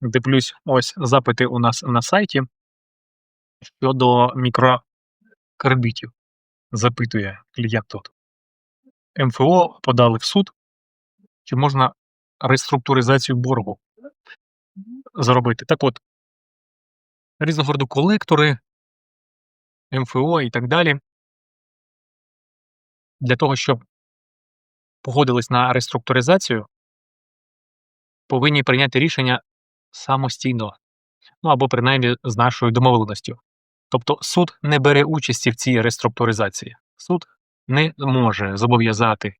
Дивлюсь, ось запити у нас на сайті щодо мікрокредитів. Запитує клієнт тут. МФО подали в суд, чи можна реструктуризацію боргу зробити. Так от, різного роду колектори, МФО і так далі. Для того, щоб погодились на реструктуризацію, повинні прийняти рішення самостійно, ну або принаймні з нашою домовленістю. Тобто суд не бере участі в цій реструктуризації. Суд не може зобов'язати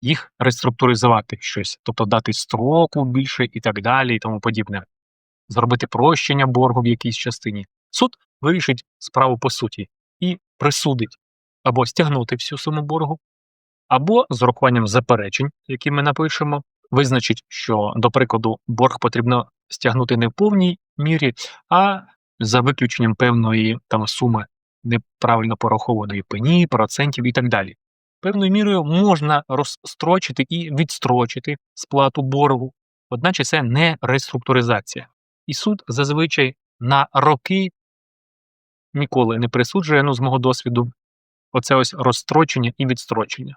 їх реструктуризувати щось, тобто дати строку більше і так далі, і тому подібне, зробити прощення боргу в якійсь частині. Суд вирішить справу по суті і присудить або стягнути всю суму боргу, або з урахуванням заперечень, які ми напишемо, визначить, що, до прикладу, борг потрібно стягнути не в повній мірі, а за виключенням певної там суми неправильно порахованої пені, процентів і так далі. Певною мірою можна розстрочити і відстрочити сплату боргу, одначе це не реструктуризація. І суд зазвичай на роки ніколи не присуджує, ну, з мого досвіду, оце ось розстрочення і відстрочення.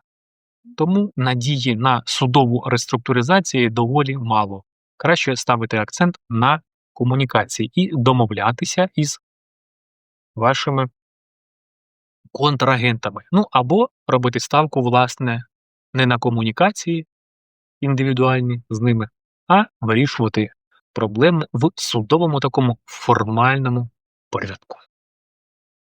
Тому надії на судову реструктуризацію доволі мало. Краще ставити акцент на комунікації і домовлятися із вашими контрагентами. Ну або робити ставку, власне, не на комунікації індивідуальні з ними, а вирішувати проблеми в судовому такому формальному порядку.